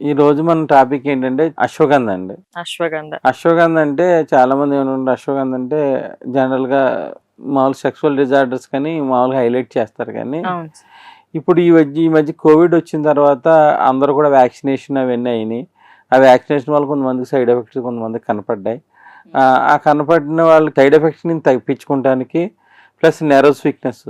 ఈ రోజు మన టాపిక్ ఏంటంటే అశ్వగంధ అండి. అశ్వగంధ. అశ్వగంధ అంటే చాలా మంది ఏమంటారు అశ్వగంధ అంటే జనరల్గా మామూలు సెక్సువల్ డిజార్డర్స్ కానీ మామూలుగా హైలైట్ చేస్తారు కానీ ఇప్పుడు ఈ మధ్య ఈ మధ్య కోవిడ్ వచ్చిన తర్వాత అందరూ కూడా వ్యాక్సినేషన్ అవన్నీ అయినాయి. ఆ వ్యాక్సినేషన్ వల్ల కొంతమందికి సైడ్ ఎఫెక్ట్స్ కొంతమందికి కనపడ్డాయి. ఆ, ఆ కనపడిన వాళ్ళకి సైడ్ ఎఫెక్ట్స్ని తగ్గించుకోవడానికి ప్లస్ నెరోస్ వీక్నెస్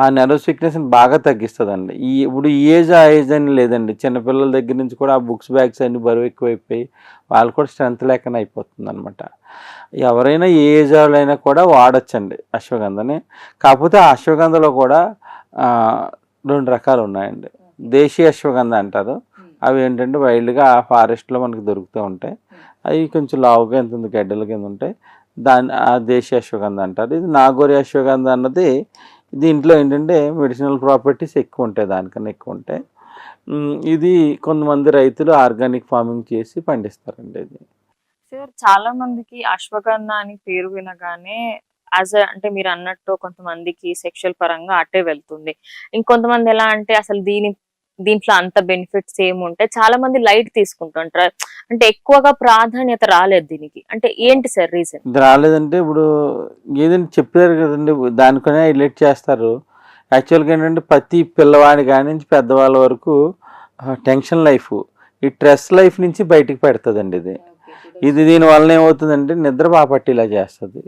ఆ నెరోస్ వీక్నెస్ని బాగా తగ్గిస్తుందండి. ఈ ఇప్పుడు ఈ ఏజ్ ఆ ఏజ్ అని లేదండి. చిన్నపిల్లల దగ్గర నుంచి కూడా ఆ బుక్స్ బ్యాగ్స్ అన్ని బరువు ఎక్కువైపోయి వాళ్ళు కూడా స్ట్రెంత్ లేకుండా అయిపోతుంది అనమాట ఎవరైనా ఏ ఏజ్ వాళ్ళైనా కూడా వాడచ్చండి అశ్వగంధని. కాకపోతే ఆ అశ్వగంధలో కూడా రెండు రకాలు ఉన్నాయండి. దేశీయ అశ్వగంధ అంటారు. అవి ఏంటంటే వైల్డ్గా ఆ ఫారెస్ట్లో మనకు దొరుకుతూ ఉంటాయి. అవి కొంచెం లావుగా ఎంత ఉంది గడ్డల కింద ఉంటాయి. దాని ఆ దేశీయ అశ్వగంధ అంటారు. ఇది నాగోరి అశ్వగంధ అన్నది దీంట్లో ఏంటంటే మెడిసినల్ ప్రాపర్టీస్ ఎక్కువ ఉంటాయి దానికన్నా ఎక్కువ ఉంటాయి ఇది కొంతమంది రైతులు ఆర్గానిక్ ఫార్మింగ్ చేసి పండిస్తారండి ఇది. సార్ చాలా మందికి అశ్వగంధ అని పేరు వినగానే యాజ్ అంటే మీరు అన్నట్టు కొంతమందికి సెక్షువల్ పరంగా అటే వెళ్తుంది. ఇంకొంతమంది ఎలా అంటే అసలు దీని దీంట్లో అంత బెనిఫిట్స్ ఏముంటాయి? చాలా మంది లైట్ తీసుకుంటుంటారు. అంటే ఎక్కువగా ప్రాధాన్యత రాలేదు దీనికి. అంటే ఏంటి సార్ రీజన్ ఇది రాలేదంటే ఇప్పుడు ఏదంటే చెప్పారు కదండి దానికనే హైలైట్ చేస్తారు. యాక్చువల్గా ఏంటంటే ప్రతి పిల్లవాడి కాడి నుంచి పెద్దవాళ్ళ వరకు టెన్షన్ లైఫ్ ఈ స్ట్రెస్ లైఫ్ నుంచి బయటికి పెడుతుందండి ఇది. ఇది దీని వలన ఏమవుతుందంటే నిద్ర బాగా పట్టేలా చేస్తుంది.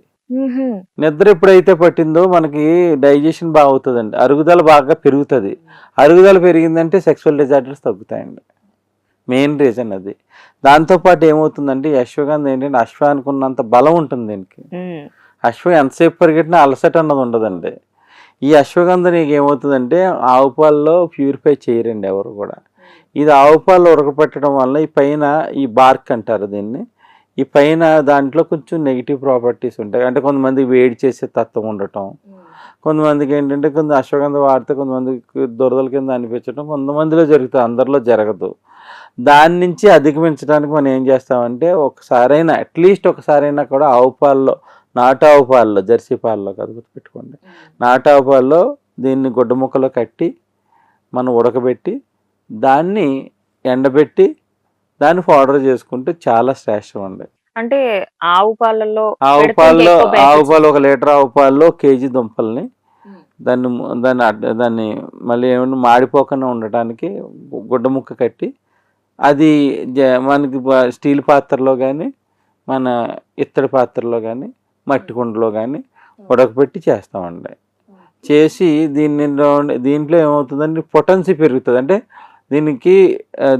నిద్ర ఎప్పుడైతే పట్టిందో మనకి డైజెషన్ బాగా అవుతుందండి అరుగుదల బాగా పెరుగుతుంది. అరుగుదల పెరిగిందంటే సెక్సువల్ డిజార్డర్స్ తగ్గుతాయండి. మెయిన్ రీజన్ అది. దాంతోపాటు ఏమవుతుందంటే అశ్వగంధ ఏంటంటే అశ్వ అనుకున్నంత బలం ఉంటుంది దీనికి. అశ్వ ఎంతసేపు పరిగెట్టినా అలసట అన్నది ఉండదండి. ఈ అశ్వగంధ నీకు ఏమవుతుందంటే ఆవు పాలలో ప్యూరిఫై చేయరండి ఎవరు కూడా. ఇది ఆవు పాలు ఉడకపెట్టడం వల్ల ఈ పైన ఈ బార్క్ అంటారు దీన్ని. ఈ పైన దాంట్లో కొంచెం నెగిటివ్ ప్రాపర్టీస్ ఉంటాయి. అంటే కొంతమంది వేడి చేసే తత్వం ఉండటం. కొంతమందికి ఏంటంటే కొంత అశ్వగంధ వాడితే కొంతమందికి దురదల కింద అనిపించడం కొంతమందిలో జరుగుతుంది. అందరిలో జరగదు. దాని నుంచి అధిగమించడానికి మనం ఏం చేస్తామంటే ఒకసారైనా అట్లీస్ట్ ఒకసారైనా కూడా ఆవు పాలలో నాటు ఆవు పాలలో జెర్సీ పాలలో కాదు గుర్తుపెట్టుకోండి. నాటు ఆవు పాలలో దీన్ని గుడ్డ ముక్కలో కట్టి మనం ఉడకబెట్టి దాన్ని ఎండబెట్టి దాన్ని పౌడర్ చేసుకుంటే చాలా శ్రేష్టం అండి. అంటే ఆవు పాలలో ఆవు పాలలో ఆవు పాలు ఒక లీటర్ ఆవు పాలలో కేజీ దుంపల్ని దాన్ని దాన్ని దాన్ని మళ్ళీ ఏమన్నా మాడిపోకుండా ఉండటానికి గుడ్డ ముక్క కట్టి అది మనకి స్టీల్ పాత్రలో కానీ మన ఇత్తడి పాత్రలో కానీ మట్టి కుండలో కానీ ఉడకబెట్టి చేస్తామండి. చేసి దీన్ని దీంట్లో ఏమవుతుందంటే పొటెన్సీ పెరుగుతుంది. అంటే దీనికి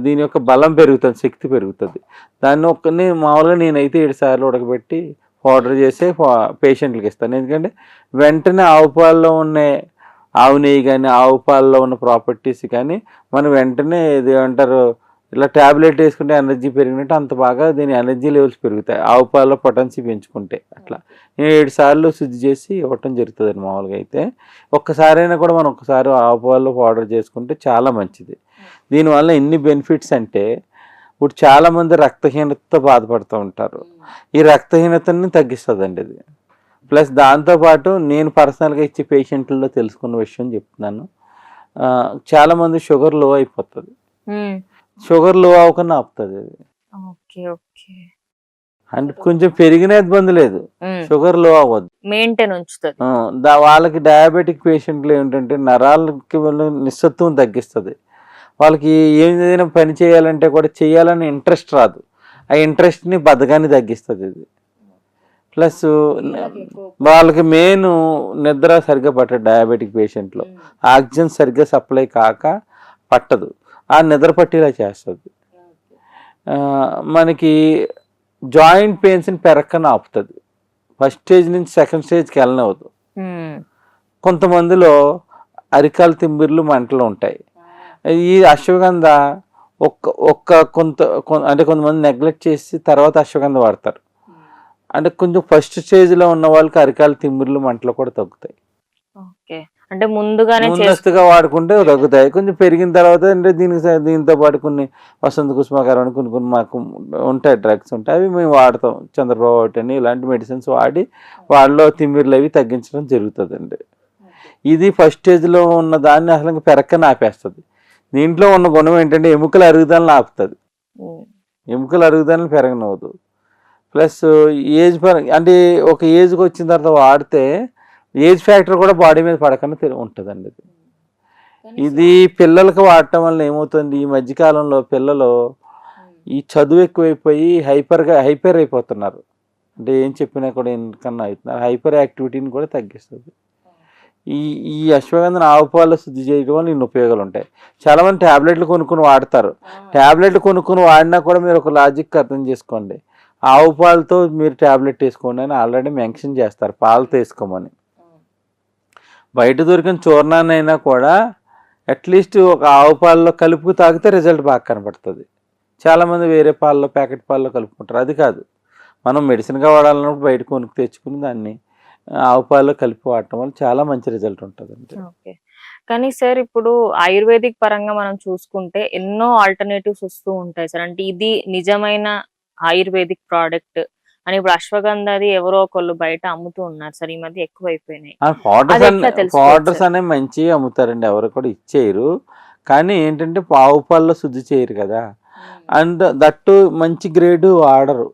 దీని యొక్క బలం పెరుగుతుంది శక్తి పెరుగుతుంది. దాన్ని ఒక్కని మామూలుగా నేనైతే ఏడు సార్లు ఉడకబెట్టి పౌడర్ చేసి పేషెంట్లకి ఇస్తాను. ఎందుకంటే వెంటనే ఆవు పాలలో ఉన్న ఆవు నెయ్యి కానీ ఆవు పాలలో ఉన్న ప్రాపర్టీస్ కానీ మనం వెంటనే ఇది అంటారు ఇలా ట్యాబ్లెట్ వేసుకుంటే ఎనర్జీ పెరిగినట్టు అంత బాగా దీని ఎనర్జీ లెవెల్స్ పెరుగుతాయి. ఆవు పాలలో పొటెన్సీ పెంచుకుంటే అట్లా. నేను ఏడు సార్లు శుద్ధి చేసి ఇవ్వటం జరుగుతుంది మామూలుగా అయితే. ఒక్కసారైనా కూడా మనం ఒక్కసారి ఆవు పాలలో పౌడర్ చేసుకుంటే చాలా మంచిది. దీనివల్ల ఎన్ని బెనిఫిట్స్ అంటే ఇప్పుడు చాలా మంది రక్తహీనతతో బాధపడుతూ ఉంటారు. ఈ రక్తహీనతని తగ్గిస్తుందండి ఇది. ప్లస్ దాంతోపాటు నేను పర్సనల్గా ఇచ్చే పేషెంట్లలో తెలుసుకున్న విషయం చెప్తున్నాను. ఆ, చాలా మంది షుగర్లో అయిపోతుంది. షుగర్లో అవ్వకుండా ఆపుతుంది అది. అంటే కొంచెం పెరిగిన ఇబ్బంది లేదు. షుగర్లో అవ్వద్దు. వాళ్ళకి డయాబెటిక్ పేషెంట్లు ఏంటంటే నరాలకి నిస్సత్వం తగ్గిస్తుంది. వాళ్ళకి ఏదైనా పని చేయాలంటే కూడా చేయాలని ఇంట్రెస్ట్ రాదు. ఆ ఇంట్రెస్ట్ని బతకాన్ని తగ్గిస్తుంది ఇది. ప్లస్ వాళ్ళకి మెయిన్ నిద్ర సరిగ్గా పట్టదు డయాబెటిక్ పేషెంట్లో ఆక్సిజన్ సరిగ్గా సప్లై కాక పట్టదు. ఆ నిద్ర పట్టేలా చేస్తుంది. మనకి జాయింట్ పెయిన్స్ని పెరక్కన ఆపుతుంది. ఫస్ట్ స్టేజ్ నుంచి సెకండ్ స్టేజ్కి వెళ్ళనవద్దు కొంతమందిలో అరికాల తిమ్మిర్లు మంటలు ఉంటాయి. ఈ అశ్వగంధ ఒక్క ఒక్క కొంత అంటే కొంతమంది నెగ్లెక్ట్ చేసి తర్వాత అశ్వగంధ వాడతారు. అంటే కొంచెం ఫస్ట్ స్టేజ్లో ఉన్న వాళ్ళకి అరికాల తిమ్మిర్లు మంటలు కూడా తగ్గుతాయి. అంటే ముందుగానే ముందస్తుగా వాడుకుంటే తగ్గుతాయి. కొంచెం పెరిగిన తర్వాత అంటే దీనికి దీంతో పాటు కొన్ని వసంత కుసుమాకారం అని కొన్ని కొన్ని మాకు ఉంటాయి డ్రగ్స్ ఉంటాయి. అవి మేము వాడతాం. చంద్రబాబు ఒకటి అని ఇలాంటి మెడిసిన్స్ వాడి వాళ్ళలో తిమ్మిర్లు అవి తగ్గించడం జరుగుతుందండి. ఇది ఫస్ట్ స్టేజ్లో ఉన్న దాన్ని అసలు పెరక్కన ఆపేస్తుంది. దీంట్లో ఉన్న గుణం ఏంటంటే ఎముకల అరుగుదలను ఆపుతుంది ఎముకల అరుగుదలను పెరగనవద్దు ప్లస్ ఏజ్ పర అంటే ఒక ఏజ్కి వచ్చిన తర్వాత వాడితే ఏజ్ ఫ్యాక్టర్ కూడా బాడీ మీద పడకుండా ఉంటుందండి ఇది ఇది పిల్లలకి వాడటం వల్ల ఏమవుతుంది? ఈ మధ్యకాలంలో పిల్లలు ఈ చదువు ఎక్కువైపోయి హైపర్గా హైపర్ అయిపోతున్నారు. అంటే ఏం చెప్పినా కూడా ఎందుకన్నా అవుతున్నారు హైపర్ యాక్టివిటీని కూడా తగ్గిస్తుంది. ఈ ఈ అశ్వగంధన ఆవు పాలు శుద్ధి చేయడం వల్ల ఇన్ని ఉపయోగాలు ఉంటాయి చాలా మంది ట్యాబ్లెట్లు కొనుక్కుని వాడతారు. ట్యాబ్లెట్లు కొనుక్కుని వాడినా కూడా మీరు ఒక లాజిక్ అర్థం చేసుకోండి. ఆవు పాలతో మీరు ట్యాబ్లెట్ వేసుకోండి అని ఆల్రెడీ మెన్షన్ చేస్తారు. పాలతో వేసుకోమని. బయట దొరికిన చూర్ణాన్ని అయినా కూడా అట్లీస్ట్ ఒక ఆవు పాలలో కలుపుకు తాగితే రిజల్ట్ బాగా కనపడుతుంది. చాలామంది వేరే పాలలో ప్యాకెట్ పాలలో కలుపుకుంటారు. అది కాదు. మనం మెడిసిన్గా వాడాలన్నప్పుడు బయట కొనుక్కు తెచ్చుకుని దాన్ని ఆవు పాలలో కలిపి వాడటం వల్ల చాలా మంచి రిజల్ట్ ఉంటుంది అంతే ఓకే. కానీ సార్ ఇప్పుడు ఆయుర్వేదిక్ పరంగా మనం చూసుకుంటే ఎన్నో ఆల్టర్నేటివ్స్ వస్తూ ఉంటాయి సార్. అంటే ఇది నిజమైన ఆయుర్వేదిక్ ప్రోడక్ట్ అని ఇప్పుడు అశ్వగంధది ఎవరో ఒకళ్ళు బయట అమ్ముతూ ఉన్నారు సార్. ఈ మధ్య ఎక్కువ అయిపోయినాయి పౌడర్స్ అనే మంచివి అమ్ముతారండి. ఎవరు కూడా ఇచ్చేయరు. కానీ ఏంటంటే ఆవు పాలలో శుద్ధి చేయరు కదా. అండ్ దట్టు మంచి గ్రేడ్ వాడరు.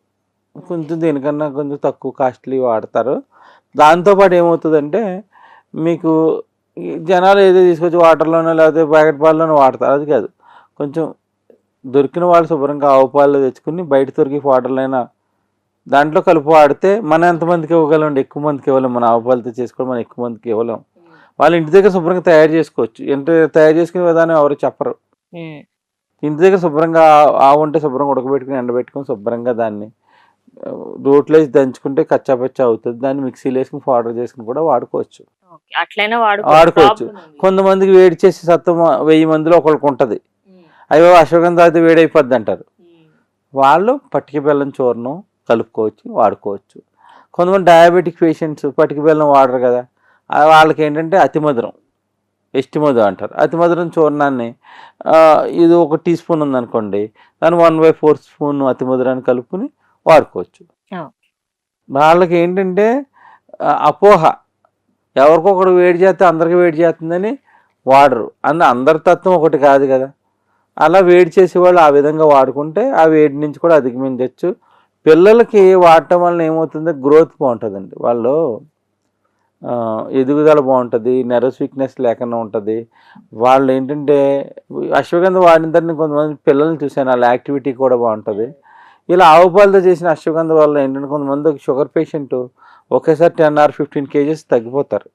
కొంచెం దీనికన్నా కొంచెం తక్కువ కాస్ట్లీ వాడతారు. దాంతోపాటు ఏమవుతుందంటే మీకు జనాలు ఏదో తీసుకొచ్చి వాటర్లోనో లేకపోతే ప్యాకెట్ పాలలోనో వాడతారు అది కాదు. కొంచెం దొరికిన వాళ్ళు శుభ్రంగా ఆవు పాలు తెచ్చుకుని బయట దొరికి వాటర్లైనా దాంట్లో కలిపి వాడితే మనం ఎంతమందికి ఇవ్వగలం ఎక్కువ మందికి ఇవ్వలేం. మన ఆవు పాలతో చేసుకోవడం మనం ఎక్కువ మందికి ఇవ్వలేం. వాళ్ళ ఇంటి దగ్గర శుభ్రంగా తయారు చేసుకోవచ్చు. అంటే తయారు చేసుకునే విధానం ఎవరు చెప్పరు. ఇంటి దగ్గర శుభ్రంగా ఆవు ఉంటే శుభ్రంగా ఉడకబెట్టుకుని ఎండబెట్టుకుని శుభ్రంగా దాన్ని రోట్లో వేసి దంచుకుంటే కచ్చా పచ్చా అవుతుంది. దాన్ని మిక్సీలో వేసుకుని పౌడర్ చేసుకుని కూడా వాడుకోవచ్చు. ఓకే. అట్లయినా వాడుకోవచ్చు. కొంతమందికి వేడి చేసి సత్తం వెయ్యి మందిలో ఒకరికి ఉంటుంది. అయ్యో అశ్వగంధ అయితే వేడైపోద్ది అంటారు. వాళ్ళు పట్టిక బెల్లం చూర్ణం కలుపుకోవచ్చు వాడుకోవచ్చు. కొంతమంది డయాబెటిక్ పేషెంట్స్ పట్టిక బెల్లం వాడరు కదా. వాళ్ళకి ఏంటంటే అతి మధురం. ఎస్టి మధు అంటారు. అతి మధురం చూర్ణాన్ని ఇది ఒక టీ స్పూన్ ఉందనుకోండి. దాన్ని వన్ బై ఫోర్ స్పూన్ అతి మధురాన్ని కలుపుకుని వాడుకోవచ్చు. వాళ్ళకి ఏంటంటే అపోహ. ఎవరికొకడు వేడి చేస్తే అందరికి వేడి చేస్తుందని వాడరు. అన్న అందరి తత్వం ఒకటి కాదు కదా. అలా వేడి చేసేవాళ్ళు ఆ విధంగా వాడుకుంటే ఆ వేడి నుంచి కూడా అధిగమించవచ్చు పిల్లలకి వాడటం వలన ఏమవుతుందో? గ్రోత్ బాగుంటుందండి. వాళ్ళు ఎదుగుదల బాగుంటుంది నెర్వస్ వీక్నెస్ లేకుండా ఉంటుంది. వాళ్ళు ఏంటంటే అశ్వగంధ వాడిన తర్వాత కొంతమంది పిల్లల్ని చూశాను. వాళ్ళ యాక్టివిటీ కూడా బాగుంటుంది. ఇలా ఆవు పాలతో చేసిన అశ్వగంధ వల్ల ఏంటంటే కొంతమంది షుగర్ పేషెంట్ ఒకేసారి టెన్ ఆర్ ఫిఫ్టీన్ కేజెస్ తగ్గిపోతారు.